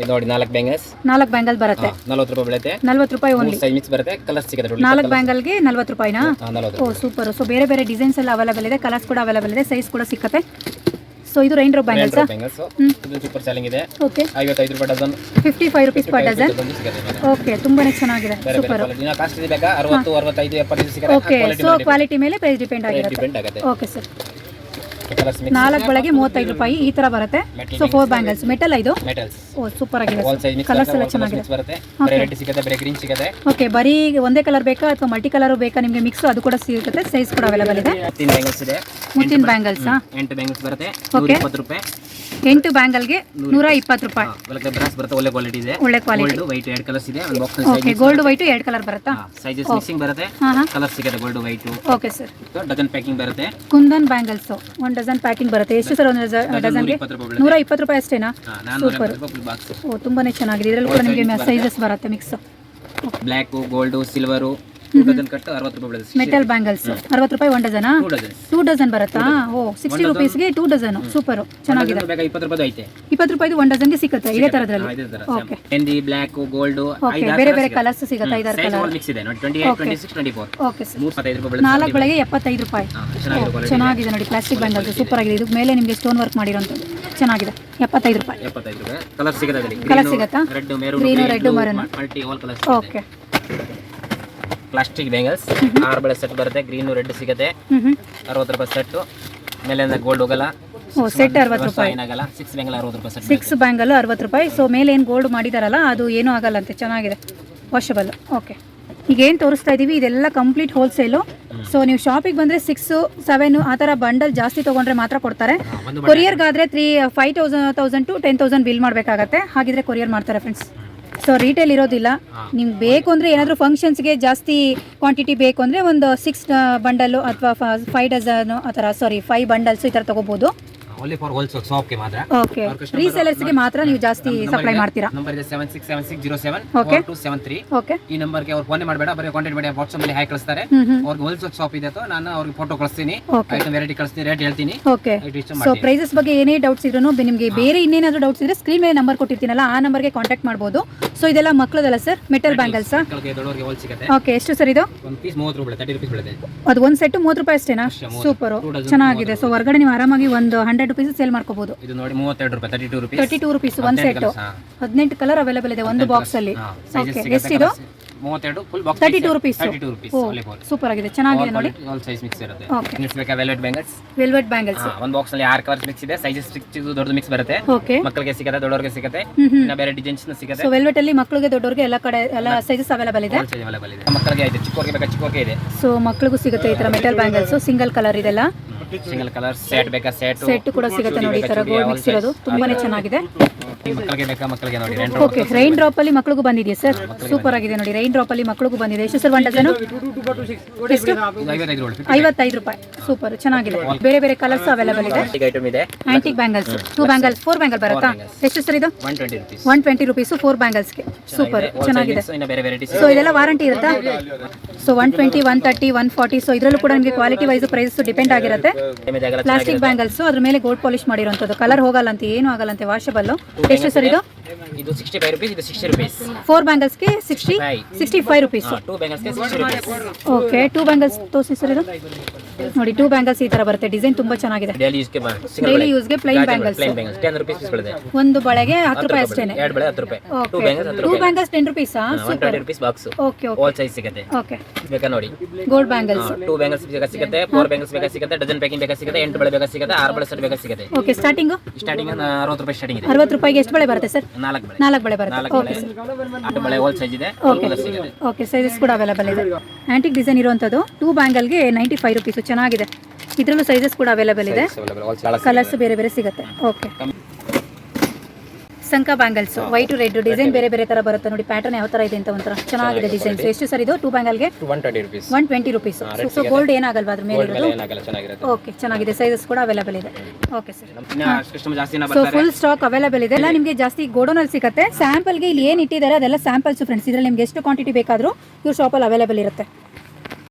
ಇದು ನೋಡಿ ನಾಲ್ಕು ಬ್ಯಾಂಗಲ್ಸ್ ನಾಲ್ಕು ಬ್ಯಾಂಗಲ್ ಬರುತ್ತೆ. ನಲ್ವತ್ತು ರೂಪಾಯಿ ಬೀಳುತ್ತೆ. ನಲ್ವತ್ತು ರೂಪಾಯಿ ಓನ್ಲಿ ಸೈಜ್ ಮಿಕ್ಸ್ ಬರುತ್ತೆ ಕಲರ್ ಸಿಗುತ್ತೆ ನಾಲ್ಕು ಬ್ಯಾಂಗಲ್ಗೆ ನಲ್ವತ್ತು ರೂಪಾಯಿನಾ? ಓ ಸೂಪರ್ ಸೊ ಬೇರೆ ಬೇರೆ ಡಿಸೈನ್ಸ್ ಎಲ್ಲ ಅವೈಲೇಬಲ್ ಇದೆ. ಕಲರ್ಸ್ ಕೂಡ ಅವೈಲೇಬಲ್ ಇದೆ. ಸೈಜ್ ಕೂಡ ಸಿಕ್ಕತ್ತೆ. ಸೊ ಇದು ರೈನ್ ಡ್ರಾಪ್ ಬ್ಯಾಂಗಲ್ಸಾ ಸೂಪರ್ ಸೆಲ್ಲಿಂಗ್ ಇದೆ ಓಕೆ ಐವತ್ತೈದು ರೂಪಾಯಿ dozen. Fifty five rupees per dozen. Okay ತುಂಬಾನೇ ಚೆನ್ನಾಗಿದೆ. ಸೂಪರ್ ಕಾಸ್ಟ್ ಇದೆ ಬೇಕಾ? ಅರವತ್ತು ಅರವತ್ತೈದು ಎಪ್ಪತ್ತೈದು ಸಿಗುತ್ತೆ ಓಕೆ ಸೊ ಕ್ವಾಲಿಟಿ ಮೇಲೆ ಪ್ರೈಸ್ ಡಿಪೆಂಡ್ ಆಗಿರುತ್ತೆ ಓಕೆ ಸರ್ ಕಲರ್ಸ್ ನಾಲ್ಕು ಒಳಗೆ ಮೂವತ್ತೈದು ರೂಪಾಯಿ ಈ ತರ ಬರುತ್ತೆ. ಸೊ ಫೋರ್ ಬ್ಯಾಂಗಲ್ಸ್ ಮೆಟಲ್ ಇದು ಮೆಟಲ್ಸ್ ಓ ಸೂಪರ್ ಆಗಿದೆ ಕಲರ್ಸ್ ಎಲ್ಲ ಚೆನ್ನಾಗಿದೆ. ಬರುತ್ತೆ. ಸಿಗುತ್ತೆ ಬೇರೆ ಗ್ರೀನ್ ಸಿಗುತ್ತೆ. ಓಕೆ ಬರೀ ಒಂದೇ ಕಲರ್ ಬೇಕಾ ಅಥವಾ ಮಲ್ಟಿ ಕಲರ್ ಬೇಕಾ? ನಿಮಗೆ ಮಿಕ್ಸ್ ಅದು ಕೂಡ ಸಿಗುತ್ತೆ ಸೈಜ್ ಕೂಡ ಅವೈಲೇಬಲ್ ಇದೆ. ಹತ್ತಿನ ಬ್ಯಾಂಗಲ್ಸ್ ಇದೆ. ಮುತ್ತಿನ ಬ್ಯಾಂಗಲ್ಸಾ ಎಂಟು ಬ್ಯಾಂಗಲ್ಸ್ ಬರುತ್ತೆ. ನೂರ ಇಪ್ಪತ್ತು ರೂಪಾಯಿ. ಎಂಟು ಬ್ಯಾಂಗಲ್ಗೆ ನೂರ ಇಪ್ಪತ್ತು. ರೂಪಾಯಿ. ಬ್ರಾಸ್ ಬರುತ್ತೆ ಒಳ್ಳೆ ಕ್ವಾಲಿಟಿ ಇದೆ. ಒಳ್ಳೆ ಕ್ವಾಲಿಟಿ ಗೋಲ್ಡ್ ವೈಟ್ ಎರಡು ಕಲರ್ಸ್ ಇದೆ ಒಂದು ಬಾಕ್ಸ್ ಓಕೆ ಗೋಲ್ಡ್ ವೈಟು ಎರಡು ಕಲರ್ ಬರುತ್ತಾ? ಸೈಜಸ್ ಮಿಕ್ಸಿಂಗ್ ಬರುತ್ತೆ. ಕಲರ್ ಸಿಗುತ್ತೆ gold white okay sir dozen packing ಬರುತ್ತೆ. ಕುಂದನ್ ಬ್ಯಾಂಗಲ್ಸ್ ಒಂದು ಡಜನ್ ಪ್ಯಾಕಿಂಗ್ ಬರುತ್ತೆ. ಎಷ್ಟು ಸರ್ ಒಂದು ರೂಪಾಯಿ ನೂರ ಇಪ್ಪತ್ತು ರೂಪಾಯಿ ಅಷ್ಟೇನಾ? ನಾನ್ನೂರ ಬಾಕ್ಸ್ ಓ ತುಂಬಾನೇ ಚೆನ್ನಾಗಿದೆ. ಇದರಲ್ಲಿ ಕೂಡ ನಿಮಗೆ ಸೈಜಸ್ ಬರುತ್ತೆ mix black gold silver two dozen ಕಟ್ಟು ಅರವತ್ತು ರೂಪಾಯಿ ಬೀಳುತ್ತೆ ಮೆಟಲ್ ಬ್ಯಾಂಗಲ್ಸ್ ಅರವತ್ತು ರೂಪಾಯಿ ಒನ್ ಡಜನಾ ಟೂ ಡಜನ್ ಟೂ ಡಜನ್ ಬರುತ್ತಾ? ಓ ಸಿಕ್ಸ್ಟಿ ರುಪೀಸ್ಗೆ ಟೂ ಡಜನ್ ಸೂಪರ್ ಚೆನ್ನಾಗಿದೆ. ಬೇಕಾ ಇಪ್ಪತ್ತು ರೂಪಾಯಿ ಐತೆ. ಇಪ್ಪತ್ತು ರೂಪಾಯಿದು ಒನ್ ಡಜನ್ಗೆ ಸಿಗುತ್ತೆ ಇದೇ ತರದಲ್ಲಿ? ಇದೇ ಓಕೆ ಮೆಹಂದಿ ಬ್ಲ್ಯಾಕ್ ಗೋಲ್ಡ್ ಬೇರೆ ಬೇರೆ ಕಲರ್ಸ್ ಸಿಗುತ್ತೆ ಐದಾರು ಕಲರ್ ಮಿಕ್ಸ್ ಇದೆ. ನೋಡಿ twenty eight twenty six twenty four okay sir ಮೂರು ಇಪ್ಪತ್ತೈದು ರೂಪಾಯಿ ನಾಲ್ಕು ಬೆಳಗ್ಗೆ ಎಪ್ಪತ್ತೈದು ರೂಪಾಯಿ. ಚೆನ್ನಾಗಿದೆ ನೋಡಿ ಪ್ಲಾಸ್ಟಿಕ್ ಬ್ಯಾಂಗಲ್ಸ್ ಸೂಪರ್ ಆಗಿದೆ. ಇದಕ್ಕೆ ಮೇಲೆ ನಿಮಗೆ ಸ್ಟೋನ್ ವರ್ಕ್ ಮಾಡಿರೋಂಥದ್ದು. ಚೆನ್ನಾಗಿದೆ. ಎಪ್ಪತ್ತೈದು ರೂಪಾಯಿ. ಎಪ್ಪತ್ತೈದು ರೂಪಾಯಿ. ಕಲರ್ ಸಿಗುತ್ತೆ ಕಲರ್ ಸಿಗುತ್ತಾ? Red maroon red, maroon. Multi all colours okay plastic bangles ಆರು ಬಳೆ ಸೆಟ್ ಬರುತ್ತೆ ಗ್ರೀನ್ ರೆಡ್ ಸಿಗುತ್ತೆ. ಅರವತ್ತು ರೂಪಾಯಿ ಸೆಟ್ ಮೇಲಿಂದ ಗೋಲ್ಡ್ ಹೋಗಲ್ಲ. ಓ ಸೆಟ್ ಅರವತ್ತು ರೂಪಾಯಿ. ಏನಾಗಲ್ಲ. ಸಿಕ್ಸ್ ಬ್ಯಾಂಗಲ್ ಅರವತ್ತು ರೂಪಾಯಿ ಸೆಟ್ ಸಿಕ್ಸ್ ಬ್ಯಾಂಗಲ್ ಅರವತ್ತು ರೂಪಾಯಿ. ಸೊ ಮೇಲೆ ಏನು ಗೋಲ್ಡ್ ಮಾಡಿದಾರಲ್ಲ ಅದು ಏನೂ ಅಂತ. ಚೆನ್ನಾಗಿದೆ. ವಾಷಬಲ್ ಓಕೆ ಈಗ ಏನು ತೋರಿಸ್ತಾ ಇದ್ದೀವಿ ಇದೆಲ್ಲ ಕಂಪ್ಲೀಟ್ ಹೋಲ್ಸೇಲು ಸೊ ನೀವು ಶಾಪಿಗೆ ಬಂದರೆ ಸಿಕ್ಸು ಸೆವೆನು ಆ ಥರ ಬಂಡಲ್ ಜಾಸ್ತಿ ತೊಗೊಂಡ್ರೆ ಮಾತ್ರ ಕೊಡ್ತಾರೆ. Courier ಕೊರಿಯರ್ಗಾದರೆ three five thousand thousand to ten thousand bill ಮಾಡಬೇಕಾಗತ್ತೆ. ಹಾಗಿದ್ರೆ ಕೊರಿಯರ್ ಮಾಡ್ತಾರೆ ಫ್ರೆಂಡ್ಸ್ ಸೊ ರೀಟೇಲ್ ಇರೋದಿಲ್ಲ. ನಿಮ್ಗೆ ಬೇಕು ಅಂದರೆ ಏನಾದರೂ ಫಂಕ್ಷನ್ಸ್ಗೆ ಜಾಸ್ತಿ ಕ್ವಾಂಟಿಟಿ ಬೇಕು ಅಂದರೆ ಒಂದು ಸಿಕ್ಸ್ ಬಂಡಲ್ಲು ಅಥವಾ ಫೈವ್ ಡಜನ್ ಆ ಥರ ಸಾರಿ ಫೈವ್ ಬಂಡಲ್ಸು ಈ ಥರ ತೊಗೋಬೋದು. ಓನ್ಲಿ ಫಾರ್ ಹೋಲ್ಸೇಲ್ ಶಾಪ್ಗೆ ಮಾತ್ರ. ಓಕೆ ರೀಸೆಲರ್ಸ್ಗೆ ಮಾತ್ರ ನೀವು ಜಾಸ್ತಿ ಸಪ್ಲೈ ಮಾಡ್ತೀರಾ? ನಂಬರ್ ಇದೆ seven six seven six zero seven Okay. Two seven three okay ಈ ನಂಬರ್ಗೆ ಅವ್ರು ಫೋನ್ ಮಾಡಬೇಡ ಬರೀ ಕಾಂಟ್ಯಾಕ್ಟ್ ಮಾಡಿ ವಾಟ್ಸಪ್ ಅಲ್ಲಿ ಹಾಕಿ ಕಳಿಸ್ತಾರೆ. ಅವ್ರಿಗೆ ಹೋಲ್ಸೇಲ್ ಶಾಪ್ ಇದೆ ನಾನು ಅವ್ರಿಗೆ ಫೋಟೋ ಕಳಿಸ್ತೀನಿ. ಐಟಮ್ ವೆರೈಟಿ ಕಳಿಸ್ತೀನಿ ರೇಟ್ ಹೇಳ್ತೀನಿ. ಓಕೆ ಸೊ ಪ್ರೈಸಸ್ ಬಗ್ಗೆ ಏನೇ ಡೌಟ್ಸ್ ಇದ್ರೂ ನಿಮಗೆ ಬೇರೆ ಇನ್ನೇನಾದರೂ ಡೌಟ್ಸ್ ಇದ್ರೆ ಸ್ಕ್ರೀನ್ ಮೇಲೆ ನಂಬರ್ ಕೊಟ್ಟಿರ್ತೀನಲ್ಲ ಆ ನಂಬರ್ಗೆ ಕಾಂಟ್ಯಾಕ್ಟ್ ಮಾಡ್ಬೋದು. ಸೊ ಇದೆಲ್ಲ ಮಕ್ಕಳದಲ್ಲ ಸರ್ ಮೆಟಲ್ ಹೋಲ್ ಸಿಗುತ್ತೆ. ಓಕೆ ಎಷ್ಟು ಸರ್ ಇದು? ಅದು ಒಂದು ಸೆಟ್ ಮೂವತ್ತು ರೂಪಾಯಿ ಅಷ್ಟೇನಾ? ಸೂಪರ್ ಚೆನ್ನಾಗಿದೆ. ಸೊ ಹೊರಗಡೆ ನೀವು ಆರಾಮಾಗಿ ಒಂದು ಹಂಡ್ರೆಡ್ ರುಪೀಸ್ ಸೇಲ್ ಮಾಡ್ಕೋಬಹುದು ಇದು ನೋಡಿ ಮೂವತ್ತೆರಡು ರೂಪಾಯಿ thirty two rupees thirty two rupees ಒಂದು ಸೆಟ್ ಹದಿನೆಂಟು ಕಲರ್ ಅವೈಲೇಬಲ್ ಇದೆ ಒಂದು ಬಾಕ್ಸ್ ಅಲ್ಲಿ. ಓಕೆ ಎಷ್ಟಿದು ಮೂವತ್ತೆರಡು full box thirty two rupees thirty two rupees super ಆಗಿದೆ. ಚೆನ್ನಾಗಿದೆ ನೋಡಿ. ಆಲ್ ಸೈಜ್ ಮಿಕ್ಸ್ ಇರುತ್ತೆ. ಬೇಕಾ ವೆಲ್ವೆಟ್ ಬ್ಯಾಂಗಲ್ಸ್ ವೆಲ್ವೆಟ್ ಬ್ಯಾಂಗಲ್ಸ್ ಒಂದು ಬಾಕ್ಸ್ ಅಲ್ಲಿ ಆರು ಕಲರ್ಸ್ ಮಿಕ್ಸ್ ಇದೆ. ಸೈಜಸ್ ಚಿಕ್ಕದು ದೊಡ್ಡದು ಮಿಕ್ಸ್ ಬರುತ್ತೆ. ಓಕೆ ಮಕ್ಕಳಿಗೆ ಸಿಗುತ್ತೆ ದೊಡ್ಡವರಿಗೆ ಸಿಗುತ್ತೆ. ಇನ್ನ ಬೇರೆ ಡಿಸೈನ್ಸ್ ಸಿಗುತ್ತೆ. ಸೊ ವೆಲ್ವೆಟ್ ಅಲ್ಲಿ ಮಕ್ಕಳಿಗೆ ದೊಡ್ಡವರಿಗೆ ಎಲ್ಲ ಕಡೆ ಎಲ್ಲ ಸೈಜಸ್ ಅವೈಲೇಬಲ್ ಇದೆ. ಅವೈಲೇಬಲ್ ಇದೆ. ಮಕ್ಕಳಿಗೆ ಚಿಕ್ಕ ಚಿಕ್ಕವರಿಗೆ ಬೇಕಾ? ಚಿಕ್ಕವರಿಗೆ ಇದೆ. ಸೊ ಮಕ್ಕಳಿಗೂ ಸಿಗುತ್ತೆ ಈ ತರ ಮೆಟಲ್ ಬ್ಯಾಂಗಲ್ಸ್ ಸಿಂಗಲ್ ಕಲರ್ ಇದೆಲ್ಲ. ಸಿಂಗಲ್ ಕಲರ್ ಸೆಟ್ ಬೇಕಾ? ಸೆಟ್ ಸೆಟ್ ಕೂಡ ಸಿಗುತ್ತೆ ನೋಡಿ ಈ ತರ ಗೋಲ್ಡ್ ಮಿಕ್ಸ್ ಇರೋದು. ತುಂಬಾನೇ ಚೆನ್ನಾಗಿದೆ. ಮಕ್ಕಳಿಗೆ ಬೇಕಾ? ಮಕ್ಕಳಿಗೆ ನೋಡಿ ಓಕೆ ರೈನ್ ಡ್ರಾಪ್ ಅಲ್ಲಿ ಮಕ್ಕಳಿಗೂ ಬಂದಿದೆಯಾ ಸರ್? ಸೂಪರ್ ಆಗಿದೆ ನೋಡಿ. ರೈನ್ ಡ್ರಾಪ್ ಅಲ್ಲಿ ಮಕ್ಕಳಿಗೂ ಬಂದಿದೆ. ಎಷ್ಟು ಸರ್ ಒನ್ ಡಜನ್ ಎಷ್ಟು? ಐವತ್ತೈದು ರೂಪಾಯಿ. ಸೂಪರ್ ಚೆನ್ನಾಗಿದೆ. ಬೇರೆ ಬೇರೆ ಕಲರ್ಸ್ ಅವೈಲೇಬಲ್ ಇದೆ. Antique bangles two bangles four bangle ಬರುತ್ತಾ? ಎಷ್ಟು ಸರ್ ಇದು? ಒನ್ ಟ್ವೆಂಟಿ ರುಪೀಸ್ ಫೋರ್ ಬ್ಯಾಂಗಲ್ಸ್ಗೆ ಸೂಪರ್ ಚೆನ್ನಾಗಿದೆ. ಇನ್ನು ಬೇರೆ ವೆರೈಟೀಸ್ ಸೊ ಇದೆಲ್ಲ ವಾರಂಟಿ ಇರುತ್ತಾ? So one twenty one thirty one forty so ಇದರಲ್ಲೂ ಕೂಡ ನಿಮಗೆ ಕ್ವಾಲಿಟಿ ವೈಸ್ ಪ್ರೈಸ್ ಡಿಪೆಂಡ್ ಆಗಿರುತ್ತೆ. ಪ್ಲಾಸ್ಟಿಕ್ ಬ್ಯಾಂಗಲ್ಸ್ ಅದ್ರ ಮೇಲೆ ಗೋಲ್ಡ್ ಪಾಲಿಶ್ ಮಾಡಿರುವಂಥದ್ದು. ಕಲರ್ ಹೋಗಲ್ಲ ಅಂತ ಏನು ಆಗಲ್ಲಂತೆ ವಾಷಬಲ್ ಎಷ್ಟು ಸರ್ ಇದು? ಇದು ಸಿಕ್ಸ್ಟಿ ಫೈವ್ ರುಪೀಸ್ ಇದು sixty rupees four ಬ್ಯಾಂಗಲ್ಸ್ಗೆ sixty sixty five rupees two ಬ್ಯಾಂಗಲ್ಸ್ಗೆ sixty rupees okay two bangles ತೋರಿಸಿ ಸರ್ ಇದು. ನೋಡಿ ಟೂ ಬ್ಯಾಂಗಲ್ಸ್ ಈ ತರ ಬರುತ್ತೆ. ಡಿಸೈನ್ ತುಂಬಾ ಚೆನ್ನಾಗಿದೆ. ಡೈಲಿ ಯೂಸ್ಗೆ daily ಯೂಸ್ಗೆ plain bangles plain bangles ten rupees piece ಬೀಳುತ್ತೆ ಒಂದು ಬಳೆಗೆ ಹತ್ತು ರೂಪಾಯಿ ಅಷ್ಟೇ ಎರಡು ಬಳೆ ಹತ್ತು ರೂಪಾಯಿ. ಟೂ ಓಕೆ ಬ್ಯಾಂಗಲ್ಸ್ ಹತ್ತು ಟೂ ರೂಪಾಯಿ. Bangles ten ರುಪೀಸಾ one super twenty rupees box okay okay all size ಸಿಗುತ್ತೆ. ಓಕೆ ಬೇಕಾ ನೋಡಿ. ಗೋಲ್ಡ್ ಬ್ಯಾಂಗಲ್ಸ್ ಟೂ ಬ್ಯಾಂಗಲ್ಸ್ ಬೇಕಾ ಸಿಗುತ್ತೆ ಫೋರ್ ಬ್ಯಾಂಗಲ್ಸ್ ಬೇಕಾ ಸಿಗುತ್ತೆ ಡಜನ್ ಪ್ಯಾಕಿಂಗ್ ಬೇಕಾ ಸಿಗುತ್ತೆ ಎಂಟು ಬಳೆ ಬೇಕಾ ಸಿಗುತ್ತೆ ಆರು ಬಳೆ ಸೆಟ್ ಬೇಕಾ ಸಿಗುತ್ತೆ. ಓಕೆ ಸ್ಟಾರ್ಟಿಂಗ್ ಸ್ಟಾರ್ಟಿಂಗ್ ಅರವತ್ತು ರೂಪಾಯಿ ಸ್ಟಾರ್ಟಿಂಗ್ ಇದೆ. ಅರವತ್ತು ರೂಪಾಯಿಗೆ ಎಷ್ಟು ಬಳೆ ಬರುತ್ತೆ ಸರ್? ನಾಲ್ಕು ಬಳೆ. ನಾಲ್ಕು ಬಳೆ ಬರುತ್ತೆ. ನಾಲ್ಕು ಓಕೆ ಬೆಳೆ. ಸರ್ ಬೆಳೆ ಹೋಲ್ ಸೈಜ್ ಇದೆ. ಸಿಗುತ್ತೆ. ಓಕೆ ಸೈಜಸ್ ಕೂಡ ಅವೈಲೇಬಲ್ ಇದೆ. ಆಂಟಿಕ್ ಡಿಸೈನ್ ಇರುವಂತದ್ದು ಟೂ ಬ್ಯಾಂಗಲ್ಗೆ ನೈಂಟಿ ಫೈವ್ ರುಪೀಸು ಚೆನ್ನಾಗಿದೆ. ಇದರಲ್ಲೂ ಸೈಜಸ್ ಕೂಡ ಅವೈಲೇಬಲ್ ಇದೆ. ಕಲರ್ಸ್ ಬೇರೆ ಬೇರೆ ಸಿಗುತ್ತೆ. ಓಕೆ ಸಂಕ ಬ್ಯಾಂಗಲ್ಸ್ ವೈಟ್ ರೆಡ್ ಡಿಸೈನ್ ಬೇರೆ ಬೇರೆ ತರ ಬರುತ್ತೆ ನೋಡಿ ಪ್ಯಾಟರ್ನ್ ಯಾವ ತರ ಇದೆ ಅಂತ ಒಂಥರ ಚೆನ್ನಾಗಿದೆ ಡಿಸೈನ್ಸ್ ಎಷ್ಟು ಸರ್ ಇದು? Two ಬ್ಯಾಂಗಲ್ಗೆ one twenty rupees so gold ಏನಾಗಲ್ವಾ ಅದ್ರ ಮೇಲೆ ಇರೋದು ಓಕೆ ಚೆನ್ನಾಗಿದೆ. ಸೈಜಸ್ ಕೂಡ ಅವೈಲೇಬಲ್ ಇದೆ. Okay sir so full stock available ಇದೆ. ಎಲ್ಲ ನಿಮಗೆ ಜಾಸ್ತಿ ಗೋಡೌನಲ್ಲಿ ಸಿಗುತ್ತೆ. ಸ್ಯಾಂಪಲ್ಗೆ ಇಲ್ಲಿ ಏನು ಇಟ್ಟಿದ್ದಾರೆ ಅದೆಲ್ಲ ಸ್ಯಾಂಪಲ್ಸ್ ಫ್ರೆಂಡ್ಸ್ ಇದರಲ್ಲಿ ನಿಮ್ಗೆ ಎಷ್ಟು ಕ್ವಾಂಟಿಟಿ ಬೇಕಾದರೂ ಇವ್ರ ಶಾಪಲ್ಲಿ ಅವೈಲೇಬಲ್ ಇರುತ್ತೆ.